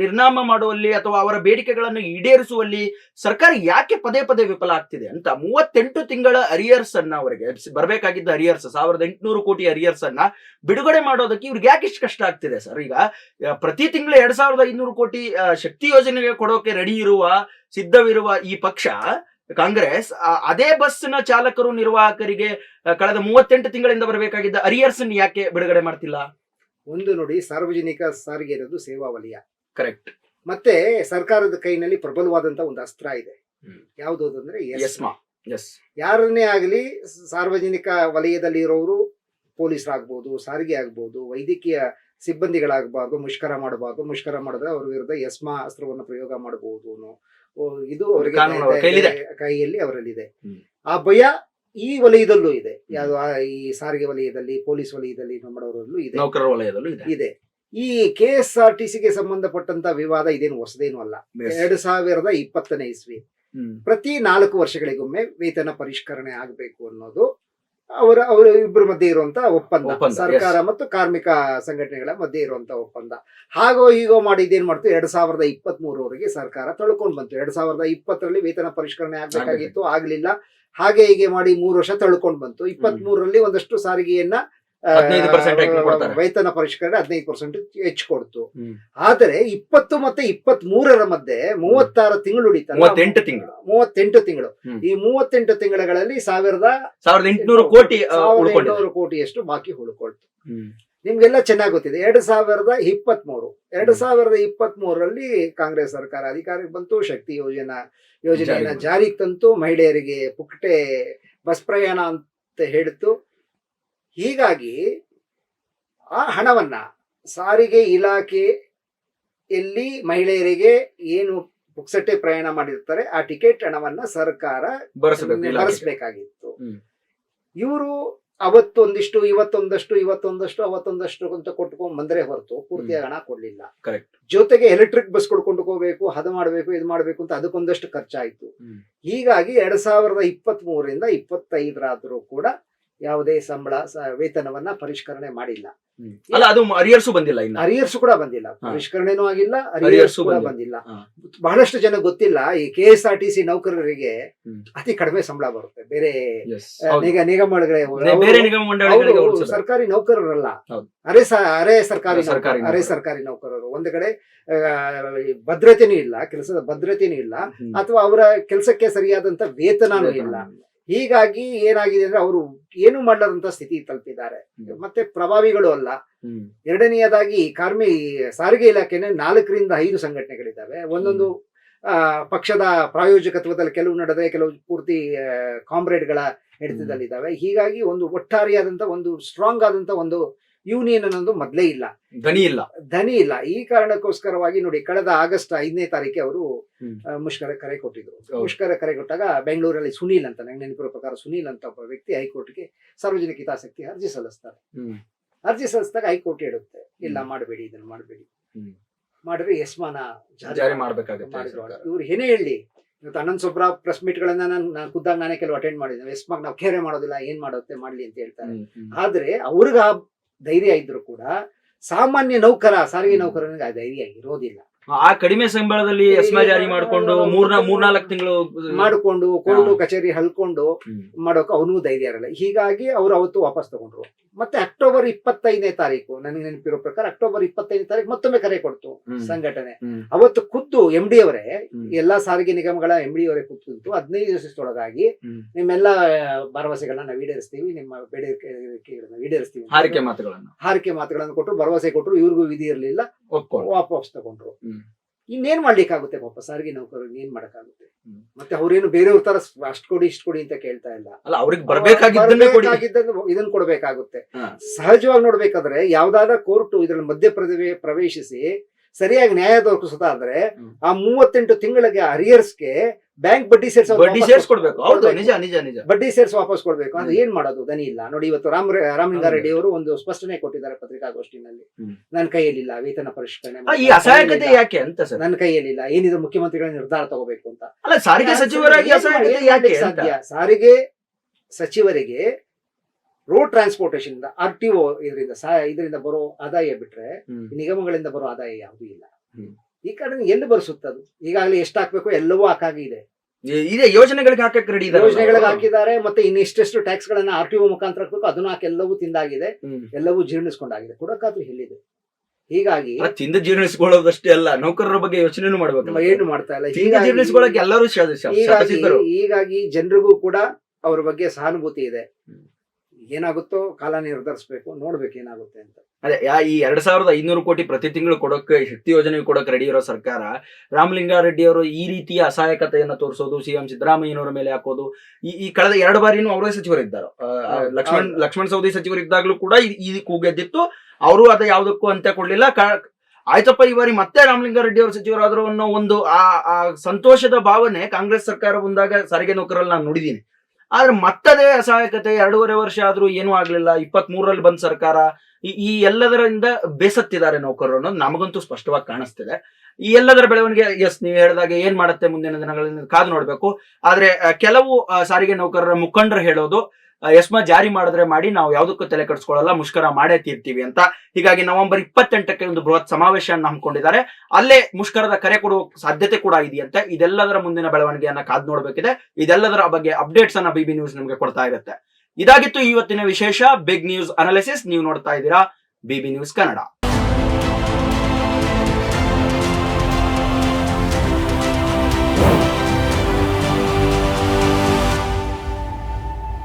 ನಿರ್ನಾಮ ಮಾಡುವಲ್ಲಿ ಅಥವಾ ಅವರ ಬೇಡಿಕೆಗಳನ್ನು ಈಡೇರಿಸುವಲ್ಲಿ ಸರ್ಕಾರ ಯಾಕೆ ಪದೇ ಪದೇ ವಿಫಲ ಆಗ್ತಿದೆ ಅಂತ ಮೂವತ್ತೆಂಟು ತಿಂಗಳ ಅರಿಯರ್ಸ್ ಅನ್ನ ಅವರಿಗೆ ಬರಬೇಕಾಗಿದ್ದ ಅರಿಯರ್ಸ್, ಸಾವಿರದ ಎಂಟುನೂರು ಕೋಟಿ ಅರಿಯರ್ಸ್ ಅನ್ನ ಬಿಡುಗಡೆ ಮಾಡೋದಕ್ಕೆ ಇವ್ರಿಗೆ ಯಾಕೆ ಇಷ್ಟು ಕಷ್ಟ ಆಗ್ತಿದೆ ಸರ್? ಈಗ ಪ್ರತಿ ತಿಂಗಳು ಎರಡ್ ಸಾವಿರದ ಐನೂರು ಕೋಟಿ ಶಕ್ತಿ ಯೋಜನೆಗೆ ಕೊಡೋಕೆ ರೆಡಿ ಇರುವ, ಸಿದ್ಧವಿರುವ ಈ ಪಕ್ಷ, ಕಾಂಗ್ರೆಸ್ ಅದೇ ಬಸ್ನ ಚಾಲಕರು, ನಿರ್ವಾಹಕರಿಗೆ ಕಳೆದ ಮೂವತ್ತೆಂಟು ತಿಂಗಳಿಂದ ಬರಬೇಕಾಗಿದ್ದ ಅರಿಯರ್ಸ್ ಯಾಕೆ ಬಿಡುಗಡೆ ಮಾಡ್ತಿಲ್ಲ? ಒಂದು ನೋಡಿ ಸಾರ್ವಜನಿಕ ಸಾರಿಗೆ ಇರೋದು ಸೇವಾ ವಲಯ ಕರೆಕ್ಟ್ ಮತ್ತೆ ಸರ್ಕಾರದ ಕೈನಲ್ಲಿ ಪ್ರಬಲವಾದಂತ ಒಂದು ಅಸ್ತ್ರ ಇದೆ. ಯಾವುದು ಅಂದ್ರೆ ಯಸ್ಮಾ ಯಾರನ್ನೇ ಆಗಲಿ ಸಾರ್ವಜನಿಕ ವಲಯದಲ್ಲಿ ಇರೋರು ಪೊಲೀಸರಾಗ್ಬೋದು ಸಾರಿಗೆ ಆಗ್ಬೋದು ವೈದ್ಯಕೀಯ ಸಿಬ್ಬಂದಿಗಳಾಗಬಾರ್ದು ಮುಷ್ಕರ ಮಾಡಬಾರ್ದು ಮುಷ್ಕರ ಮಾಡಿದ್ರೆ ಅವ್ರ ವಿರುದ್ಧ ಯಸ್ಮಾ ಅಸ್ತ್ರವನ್ನು ಪ್ರಯೋಗ ಮಾಡಬಹುದು ಇದು ಅವರಿಗೆ. ಕೈಯಲ್ಲಿ ಅವರಲ್ಲಿದೆ. ಆ ಭಯ ಈ ವಲಯದಲ್ಲೂ ಇದೆ. ಯಾವುದು ಈ ಸಾರಿಗೆ ವಲಯದಲ್ಲಿ ಪೊಲೀಸ್ ವಲಯದಲ್ಲಿ ಮಾಡೋರಲ್ಲೂ ಇದೆ. ನೌಕರರ ವಲಯದಲ್ಲೂ ಇದೆ. ಇದೆ. ಈ ಕೆ ಎಸ್ ಆರ್ ಟಿ ಸಿಗೆ ಸಂಬಂಧಪಟ್ಟಂತ ವಿವಾದ ಇದೇನು ಹೊಸದೇನು ಅಲ್ಲ. ಎರಡ್ ಸಾವಿರದ ಇಪ್ಪತ್ತನೇ ಇಸ್ವಿ. ಪ್ರತಿ ನಾಲ್ಕು ವರ್ಷಗಳಿಗೊಮ್ಮೆ ವೇತನ ಪರಿಷ್ಕರಣೆ ಆಗಬೇಕು ಅನ್ನೋದು ಅವರ ಅವರ ಇಬ್ಬರ ಮಧ್ಯೆ ಇರುವಂತ ಒಪ್ಪಂದ. ಒಪ್ಪಂದ, ಸರ್ಕಾರ ಮತ್ತು ಕಾರ್ಮಿಕ ಸಂಘಟನೆಗಳ ಮಧ್ಯೆ ಇರುವಂತ ಒಪ್ಪಂದ. ಹಾಗೋ ಹೀಗೋ ಮಾಡಿ ಇದೇನ್ ಮಾಡ್ತು? ಎರಡ್ ಸಾವಿರದ ಇಪ್ಪತ್ತ್ ಮೂರವರೆಗೆ ಸರ್ಕಾರ ತಳ್ಕೊಂಡ್ ಬಂತು. ಎರಡ್ ಸಾವಿರದ ಇಪ್ಪತ್ತರಲ್ಲಿ ವೇತನ ಪರಿಷ್ಕರಣೆ ಆಗ್ಬೇಕಾಗಿತ್ತು. ಆಗ್ಲಿಲ್ಲ. ಹಾಗೆ ಹೀಗೆ ಮಾಡಿ ಮೂರು ವರ್ಷ ತಳ್ಕೊಂಡ್ ಬಂತು. ಇಪ್ಪತ್ತ್ ಮೂರರಲ್ಲಿ ಒಂದಷ್ಟು ಸಾರಿಗೆಯನ್ನ ಆ, 15% ಹೈಕ್ ಕೊಡ್ತಾರೆ. ವೇತನ ಪರಿಷ್ಕರಣೆ ಹದಿನೈದು ಪರ್ಸೆಂಟ್ ಹೆಚ್ಚು ಕೊಡ್ತು. ಆದರೆ ಇಪ್ಪತ್ತು ಮತ್ತೆ ಇಪ್ಪತ್ತ್ ಮೂರರ ಮಧ್ಯೆ ಮೂವತ್ತಾರು ತಿಂಗಳು ಮೂವತ್ತೆಂಟು ತಿಂಗಳು. ಮೂವತ್ತೆಂಟು ತಿಂಗಳು. ಈ ಮೂವತ್ತೆಂಟು ತಿಂಗಳುಗಳಲ್ಲಿ ಸಾವಿರದ ಸಾವಿರದ ಎಂಟುನೂರು ಕೋಟಿ ಎಂಟುನೂರು ಕೋಟಿಯಷ್ಟು ಬಾಕಿ ಉಳ್ಕೊಳ್ತು. ನಿಮ್ಗೆಲ್ಲ ಚೆನ್ನಾಗಿ ಗೊತ್ತಿದೆ ಎರಡು ಸಾವಿರದ ಇಪ್ಪತ್ತ್ ಮೂರು ಎರಡು ಸಾವಿರದ ಇಪ್ಪತ್ತ್ ಮೂರರಲ್ಲಿ ಕಾಂಗ್ರೆಸ್ ಸರ್ಕಾರ ಅಧಿಕಾರಕ್ಕೆ ಬಂತು ಶಕ್ತಿ ಯೋಜನಾ ಯೋಜನೆಯನ್ನ ಜಾರಿಗೆ ತಂತು ಮಹಿಳೆಯರಿಗೆ ಪುಕ್ಕಟೆ ಬಸ್ ಪ್ರಯಾಣ ಅಂತ ಹೇಳಿತು. ಹೀಗಾಗಿ ಆ ಹಣವನ್ನ ಸಾರಿಗೆ ಇಲಾಖೆಯಲ್ಲಿ ಮಹಿಳೆಯರಿಗೆ ಏನು ಪುಕ್ಸಟ್ಟೆ ಪ್ರಯಾಣ ಮಾಡಿರ್ತಾರೆ ಆ ಟಿಕೆಟ್ ಹಣವನ್ನ ಸರ್ಕಾರ ಬರೆಸಬೇಕಾಗಿತ್ತು. ಇವರು ಅವತ್ತೊಂದಿಷ್ಟು ಇವತ್ತೊಂದಷ್ಟು ಇವತ್ತೊಂದಷ್ಟು ಅವತ್ತೊಂದಷ್ಟು ಅಂತ ಕೊಟ್ಕೊಂಡ್ ಬಂದ್ರೆ ಹೊರತು ಪೂರ್ತಿಯಾಗಿ ಹಣ ಕೊಡ್ಲಿಲ್ಲ. ಕರೆಕ್ಟ್ ಜೊತೆಗೆ ಎಲೆಕ್ಟ್ರಿಕ್ ಬಸ್ ಕೊಂಡ್ಕೋಬೇಕು ಅದು ಮಾಡ್ಬೇಕು ಇದು ಮಾಡ್ಬೇಕು ಅಂತ ಅದಕ್ಕೊಂದಷ್ಟು ಖರ್ಚಾಯ್ತು. ಹೀಗಾಗಿ ಎರಡ್ ಸಾವಿರದ ಇಪ್ಪತ್ತ್ ಮೂರರಿಂದ ಇಪ್ಪತ್ತೈದರಾದ್ರೂ ಕೂಡ ಯಾವುದೇ ಸಂಬಳ ವೇತನವನ್ನ ಪರಿಷ್ಕರಣೆ ಮಾಡಿಲ್ಲ. ಅಲ್ಲ ಅದು ಅರಿಯರ್ಸು ಬಂದಿಲ್ಲ ಇನ್ನ? ಅರಿಯರ್ಸ್ ಕೂಡ ಬಂದಿಲ್ಲ. ಪರಿಷ್ಕರಣೆನೂ ಆಗಿಲ್ಲ ಅರಿಯರ್ಸು ಕೂಡ ಬಂದಿಲ್ಲ. ಬಹಳಷ್ಟು ಜನ ಗೊತ್ತಿಲ್ಲ ಈ K S R T C ನೌಕರರಿಗೆ ಅತಿ ಕಡಿಮೆ ಸಂಬಳ ಬರುತ್ತೆ. ಬೇರೆ ನಿಗಮಗಳಿಗೆ ಸರ್ಕಾರಿ ನೌಕರರಲ್ಲ. ಅರೆ ಅರೆ ಸರ್ಕಾರಿ ಸರ್ಕಾರಿ ಅರೆ ಸರ್ಕಾರಿ ನೌಕರರು. ಒಂದ್ ಕಡೆ ಭದ್ರತೆನೂ ಇಲ್ಲ ಕೆಲಸದ ಭದ್ರತೆನೂ ಇಲ್ಲ ಅಥವಾ ಅವರ ಕೆಲಸಕ್ಕೆ ಸರಿಯಾದಂತ ವೇತನನೂ ಇಲ್ಲ. ಹೀಗಾಗಿ ಏನಾಗಿದೆ ಅಂದ್ರೆ ಅವರು ಏನು ಮಾಡಲಾರಂತ ಸ್ಥಿತಿ ತಲುಪಿದ್ದಾರೆ. ಮತ್ತೆ ಪ್ರಭಾವಿಗಳು ಅಲ್ಲ. ಎರಡನೆಯದಾಗಿ ಕಾರ್ಮಿ ಸಾರಿಗೆ ಇಲಾಖೆನೆ ನಾಲ್ಕರಿಂದ ಐದು ಸಂಘಟನೆಗಳಿದ್ದಾವೆ. ಒಂದೊಂದು ಪಕ್ಷದ ಪ್ರಾಯೋಜಕತ್ವದಲ್ಲಿ ಕೆಲವು ನಡೆದ್ರೆ ಕೆಲವು ಪೂರ್ತಿ ಕಾಮ್ರೇಡ್ಗಳ ಹಿಡಿತದಲ್ಲಿದ್ದಾವೆ ಹೀಗಾಗಿ ಒಂದು ಒಟ್ಟಾರಿಯಾದಂತ ಒಂದು ಸ್ಟ್ರಾಂಗ್ ಆದಂತ ಒಂದು ಯೂನಿಯನ್ ಅನ್ನೋದು ಮೊದಲೇ ಇಲ್ಲ. ಧ್ವನಿ ಇಲ್ಲ. ಧನಿ ಇಲ್ಲ. ಈ ಕಾರಣಕ್ಕೋಸ್ಕರವಾಗಿ ನೋಡಿ ಕಳೆದ ಆಗಸ್ಟ್ ಐದನೇ ತಾರೀಕೆ ಅವರು ಮುಷ್ಕರ ಕರೆ ಕೊಟ್ಟಿದ್ರು. ಮುಷ್ಕರ ಕರೆ ಕೊಟ್ಟಾಗ ಬೆಂಗಳೂರಲ್ಲಿ ಸುನೀಲ್ ಅಂತ ನಂಗೆ ನೆನಪಿರೋ ಪ್ರಕಾರ ಸುನೀಲ್ ಅಂತ ಒಬ್ಬ ವ್ಯಕ್ತಿ ಹೈಕೋರ್ಟ್ಗೆ ಸಾರ್ವಜನಿಕ ಹಿತಾಸಕ್ತಿ ಅರ್ಜಿ ಸಲ್ಲಿಸ್ತಾರೆ. ಅರ್ಜಿ ಸಲ್ಲಿಸಿದಾಗ ಹೈಕೋರ್ಟ್ ಹೇಳುತ್ತೆ ಇಲ್ಲ. ಮಾಡಬೇಡಿ ಇದನ್ನ ಮಾಡಬೇಡಿ. ಮಾಡಿದ್ರೆ ಯಸ್ಮಾನ ಜಾರಿ ಮಾಡಬೇಕಾಗುತ್ತೆ ಇವ್ರು ಏನೇ ಹೇಳಿ ಇವತ್ತು ಅನಂತ್ ಸುಬ್ರಾ ಪ್ರೆಸ್ ಮೀಟ್ ಗಳನ್ನ ನಾನು ನಾನು ಖುದ್ದಾಗಿ ನಾನೇ ಕೆಲವು ಅಟೆಂಡ್ ಮಾಡಿದ್ದೇನೆ. ಎಸ್ಮಾಗ್ ನಾವು ಕೇರೆ ಮಾಡೋದಿಲ್ಲ ಏನ್ ಮಾಡುತ್ತೆ ಮಾಡ್ಲಿ ಅಂತ ಹೇಳ್ತಾರೆ. ಆದ್ರೆ ಅವ್ರಿಗೆ ಧೈರ್ಯ ಇದ್ರು ಕೂಡ ಸಾಮಾನ್ಯ ನೌಕರ ಸಾರಿಗೆ. ನೌಕರನಿಗೆ ಆ ಧೈರ್ಯ ಇರೋದಿಲ್ಲ. ಆ ಕಡಿಮೆ ಸಂಬಳದಲ್ಲಿ ಎಸ್ಮಾ ಜಾರಿ ಮಾಡ್ಕೊಂಡು ಮೂರ್ನ ಮೂರ್ನಾಲ್ಕು ತಿಂಗಳು ಮಾಡಿಕೊಂಡು ಕೋರ್ಟು ಕಚೇರಿ ಹಲ್ಕೊಂಡು. ಮಾಡೋಕೆ ಅವನಿಗೂ ಧೈರ್ಯ ಇರಲ್ಲ. ಹೀಗಾಗಿ ಅವರು ಅವತ್ತು ವಾಪಸ್ ತಗೊಂಡ್ರು. ಮತ್ತೆ ಅಕ್ಟೋಬರ್ ಇಪ್ಪತ್ತೈದನೇ ತಾರೀಕು ನನಗೆ ನೆನಪಿರೋ ಪ್ರಕಾರ ಅಕ್ಟೋಬರ್ ಇಪ್ಪತ್ತೈದನೇ ತಾರೀಕು ಮತ್ತೊಮ್ಮೆ ಕರೆ ಕೊಡ್ತು ಸಂಘಟನೆ. ಅವತ್ತು ಖುದ್ದು ಎಂ ಡಿ ಅವರೇ ಎಲ್ಲಾ ಸಾರಿಗೆ ನಿಗಮಗಳ ಎಂ ಡಿ ಅವರೇ ಕೂತ್ಕೊಂತು ಹದಿನೈದು ದಿವಸದೊಳಗಾಗಿ ಹ್ಮ್. ನಿಮ್ಮೆಲ್ಲ ಭರವಸೆಗಳನ್ನ ನಾವು ಈಡೇರಿಸ್ತೀವಿ ನಿಮ್ಮ ಬೇಡಿಕೆಗಳನ್ನ ಈಡೇರಿಸ್ತೀವಿ. ಹಾರಿಕೆ ಮಾತುಗಳನ್ನು. ಹಾರಿಕೆ ಮಾತುಗಳನ್ನು ಕೊಟ್ಟರು ಭರವಸೆ ಕೊಟ್ಟರು ಇವ್ರಿಗೂ ವಿಧಿ ಇರಲಿಲ್ಲ ವಾಪಸ್ ತಗೊಂಡ್ರು. ಇನ್ನೇನ್ ಮಾಡ್ಲಿಕ್ಕಾಗುತ್ತೆ ಪಾಪ ಸಾರಿಗೆ ನೌಕರರಿಗೆ ಏನ್ ಮಾಡಕ್ಕಾಗುತ್ತೆ. ಮತ್ತೆ ಅವ್ರೇನು ಬೇರೆಯವ್ರ ತರ ಅಷ್ಟ್ ಕೊಡಿ ಇಷ್ಟ ಕೊಡಿ ಅಂತ ಕೇಳ್ತಾ ಇಲ್ಲ ಅಲ್ಲ ಅವ್ರಿಗೆ ಬರ್ಬೇಕಾಗಿದ್ದನ್ನೇ ಇದನ್ನ ಕೊಡ್ಬೇಕಾಗುತ್ತೆ. ಸಹಜವಾಗಿ ನೋಡ್ಬೇಕಾದ್ರೆ ಯಾವ್ದಾದ ಕೋರ್ಟ್ ಇದ್ರಲ್ಲಿ ಮಧ್ಯ ಪ್ರವೇಶಿಸಿ ಸರಿಯಾಗಿ ನ್ಯಾಯ ದೊರಕಿಸೋದಾದ್ರೆ. ಆ ಮೂವತ್ತೆಂಟು ತಿಂಗಳಿಗೆ ಅರಿಯರ್ಸ್ಗೆ ಬ್ಯಾಂಕ್ ಬಡ್ಡಿ ಸೇರ್ಸ ಬಡ್ಡಿ ಸೇರ್ಸ್ಕೊಡ್ಬೇಕು. ಹೌದು ನಿಜ ನಿಜ ನಿಜ. ಬಡ್ಡಿ ಸೇರ್ಸಿ ವಾಪಸ್ ಕೊಡ್ಬೇಕು. ಅಂದ್ರೆ ಏನ್ ಮಾಡೋದು? ದನಿ ಇಲ್ಲ. ನೋಡಿ ಇವತ್ತು ರಾಮ್ ರಾಮಲಿಂಗಾರೆಡ್ಡಿ ಅವರು ಒಂದು ಸ್ಪಷ್ಟನೆ ಕೊಟ್ಟಿದ್ದಾರೆ ಪತ್ರಿಕಾಗೋಷ್ಠಿನಲ್ಲಿ. ನನ್ನ ಕೈಯಲ್ಲಿಲ್ಲ ವೇತನ ಪರಿಷ್ಕರಣೆ ಈ ಅಸಹಾಯಕತೆ ಯಾಕೆ ಅಂತ ಸರ್? ನನ್ನ ಕೈಯಲ್ಲಿಲ್ಲ. ಏನಿದ್ರು ಮುಖ್ಯಮಂತ್ರಿಗಳ ನಿರ್ಧಾರ ತಗೋಬೇಕು ಅಂತ. ಅಲ್ಲ ಸಾರಿಗೆ ಸಚಿವರಾಗಿ ಅಸಹಾಯಕತೆ ಯಾಕೆ ಸಾಧ್ಯ? ಸಾರಿಗೆ ಸಚಿವರಿಗೆ road transportation R T O ಇದರಿಂದ ಇದರಿಂದ ಬರೋ ಆದಾಯ ಬಿಟ್ರೆ ನಿಗಮಗಳಿಂದ ಬರೋ ಆದಾಯ ಯಾವುದೂ ಇಲ್ಲ. ಈ ಕಾರಣ ಎಲ್ಲಿ ಬರ್ಸುತ್ತದು ಈಗಾಗಲೇ ಎಷ್ಟು ಹಾಕ್ಬೇಕು ಎಲ್ಲವೂ ಹಾಕಾಗಿದೆ. ಇದೇ ಇದೆ ಯೋಜನೆಗಳಿಗೆ ಹಾಕಕ್ ರೆಡಿ ಯೋಜನೆಗಳಿಗೆ ಹಾಕಿದ್ದಾರೆ ಮತ್ತೆ ಇನ್ನಿಷ್ಟೆಷ್ಟು ಟ್ಯಾಕ್ಸ್ ಗಳನ್ನ ಆರ್ ಟಿ ಒ ಮುಖಾಂತರ ಹಾಕ್ಬೇಕು ಅದನ್ನ ಹಾಕಿ ಎಲ್ಲವೂ ತಿಂದಾಗಿದೆ. ಎಲ್ಲವೂ ಜೀರ್ಣಿಸ್ಕೊಂಡಾಗಿದೆ. ಕೊಡಕ್ಕಾದ್ರೂ ಹೇಳಿದೆ. ಹೀಗಾಗಿ ತಿಂದ ಜೀರ್ಣಿಸ್ಕೊಳ್ಳೋದಷ್ಟೇ ಅಲ್ಲ ನೌಕರರ ಬಗ್ಗೆ ಯೋಚನೆ ಮಾಡ್ಬೇಕು. ಏನು ಮಾಡ್ತಾ ಇಲ್ಲ. ಜೀರ್ಣಿಸ್ಕೊಳ್ಳಕ್ಕೆ ಎಲ್ಲರೂ ಹೀಗಾಗಿ. ಹೀಗಾಗಿ ಜನರಿಗೂ ಕೂಡ ಅವ್ರ ಬಗ್ಗೆ ಸಹಾನುಭೂತಿ ಇದೆ. ಏನಾಗುತ್ತೋ ಕಾಲ ನಿರ್ಧರಿಸಬೇಕು ನೋಡ್ಬೇಕು ಏನಾಗುತ್ತೆ ಅಂತ. ಅದೇ ಯಾ- ಈ ಎರಡ್ ಸಾವಿರದ ಐನೂರು ಕೋಟಿ ಪ್ರತಿ ತಿಂಗಳು ಕೊಡೋಕೆ ಶಕ್ತಿ ಯೋಜನೆ ಕೊಡೋಕೆ ರೆಡಿ ಇರೋ ಸರ್ಕಾರ ರಾಮಲಿಂಗಾರೆಡ್ಡಿ ಅವರು ಈ ರೀತಿಯ ಅಸಹಾಯಕತೆಯನ್ನ ತೋರಿಸೋದು ಸಿಎಂ ಸಿದ್ದರಾಮಯ್ಯನವರ ಮೇಲೆ ಹಾಕೋದು ಈ ಈ ಕಳೆದ ಎರಡು ಬಾರಿನೂ ಅವರೇ ಸಚಿವರಿದ್ದಾರೆ ಇದ್ದಾರೆ. ಲಕ್ಷ್ಮಣ್. ಲಕ್ಷ್ಮಣ್ ಸೌದಿ ಸಚಿವರಿದ್ದಾಗಲೂ ಕೂಡ ಈ- ಕೂಗೆದ್ದಿತ್ತು ಅವರು ಅದ ಯಾವುದಕ್ಕೂ ಅಂತ್ಯ ಕೊಡ್ಲಿಲ್ಲ. ಆಯ್ತಪ್ಪ ಈ ಬಾರಿ ಮತ್ತೆ ರಾಮಲಿಂಗಾರೆಡ್ಡಿ ಅವರು ಸಚಿವರಾದ್ರು ಅನ್ನೋ ಒಂದು ಆ ಆ ಸಂತೋಷದ ಭಾವನೆ ಕಾಂಗ್ರೆಸ್ ಸರ್ಕಾರ ಬಂದಾಗ ಸಾರಿಗೆ ನೌಕರಲ್ಲಿ ನಾನು ನುಡಿದೀನಿ ಆದ್ರೆ ಮತ್ತದೇ ಅಸಹಾಯಕತೆ ಎರಡೂವರೆ ವರ್ಷ ಆದ್ರೂ ಏನೂ ಆಗ್ಲಿಲ್ಲ ಇಪ್ಪತ್ತ್ ಮೂರರಲ್ಲಿ ಬಂದ ಸರ್ಕಾರ, ಈ- ಎಲ್ಲದರಿಂದ ಬೇಸತ್ತಿದ್ದಾರೆ ನೌಕರರು ಅನ್ನೋದು ನಮಗಂತೂ ಸ್ಪಷ್ಟವಾಗಿ ಕಾಣಿಸ್ತಿದೆ. ಈ ಎಲ್ಲದರ ಬೆಳವಣಿಗೆ, ಎಸ್, ನೀವು ಹೇಳಿದಾಗ ಏನ್ ಮಾಡುತ್ತೆ ಮುಂದಿನ ದಿನಗಳಲ್ಲಿ ಕಾದು ನೋಡ್ಬೇಕು. ಆದ್ರೆ ಕೆಲವು ಸಾರಿಗೆ ನೌಕರರ ಮುಖಂಡರು ಹೇಳೋದು ಎಸ್ಮಾ ಜಾರಿ ಮಾಡಿದ್ರೆ ಮಾಡಿ ನಾವು ಯಾವುದಕ್ಕೂ ತಲೆ ಕೆಡಿಸ್ಕೊಳ್ಳಲ್ಲ, ಮುಷ್ಕರ ಮಾಡೇ ತೀರ್ತೀವಿ ಅಂತ. ಹೀಗಾಗಿ ನವೆಂಬರ್ ಇಪ್ಪತ್ತೆಂಟಕ್ಕೆ ಒಂದು ಬೃಹತ್ ಸಮಾವೇಶವನ್ನು ಹಮ್ಮಿಕೊಂಡಿದ್ದಾರೆ. ಅಲ್ಲೇ ಮುಷ್ಕರದ ಕರೆ ಕೊಡುವ ಸಾಧ್ಯತೆ ಕೂಡ ಇದೆಯಂತೆ. ಇದೆಲ್ಲದರ ಮುಂದಿನ ಬೆಳವಣಿಗೆಯನ್ನ ಕಾದ್ ನೋಡಬೇಕಿದೆ. ಇದೆಲ್ಲದರ ಬಗ್ಗೆ ಅಪ್ಡೇಟ್ಸ್ ಅನ್ನ ಬಿಬಿ ನ್ಯೂಸ್ ನಿಮಗೆ ಕೊಡ್ತಾ ಇರುತ್ತೆ. ಇದಾಗಿತ್ತು ಇವತ್ತಿನ ವಿಶೇಷ ಬಿಗ್ ನ್ಯೂಸ್ ಅನಾಲಿಸಿಸ್. ನೀವು ನೋಡ್ತಾ ಇದ್ದೀರಾ ಬಿಬಿ ನ್ಯೂಸ್ ಕನ್ನಡ.